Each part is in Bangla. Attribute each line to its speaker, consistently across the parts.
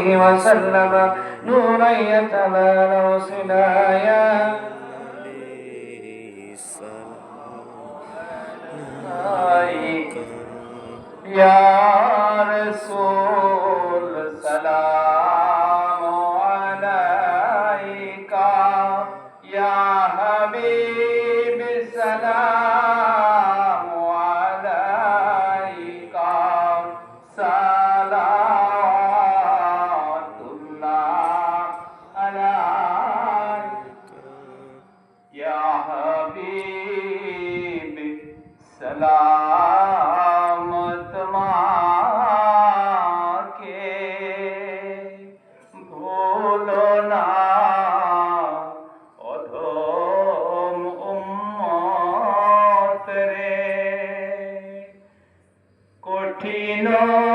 Speaker 1: عليه وسلم نورا يتلالى وصلايا يا رسول या हबीब सलामत के भूलो ना अधोम उम्मत रे। कठिनों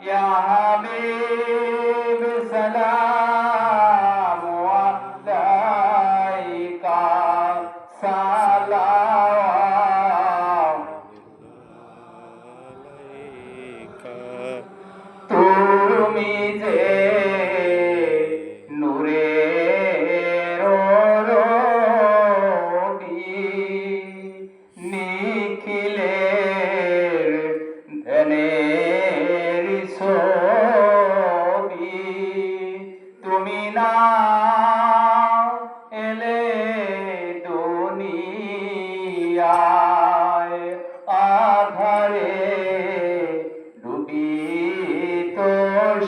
Speaker 1: ইয়া হাবিব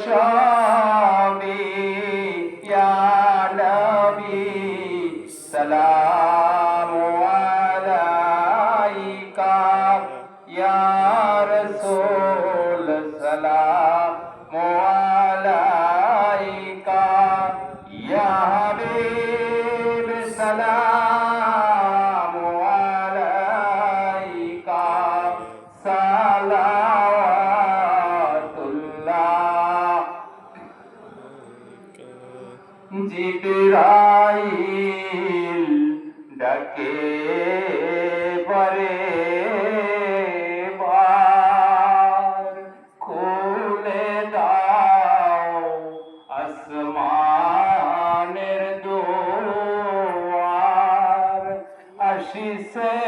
Speaker 1: সবই ইয়া নবী সালাম। জিবরাইল ডাকে পরে খুলে দাও আসমানের দুয়ার আসিসেন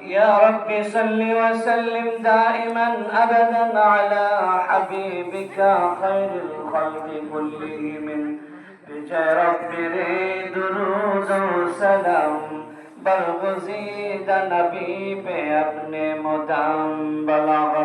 Speaker 1: يا رب صل وسلم دائما أبدا على حبيبك خير الخلق كلهم. بجا رب ريد درود وسلام برغزید نبی نبي بأبن مدام. بلغ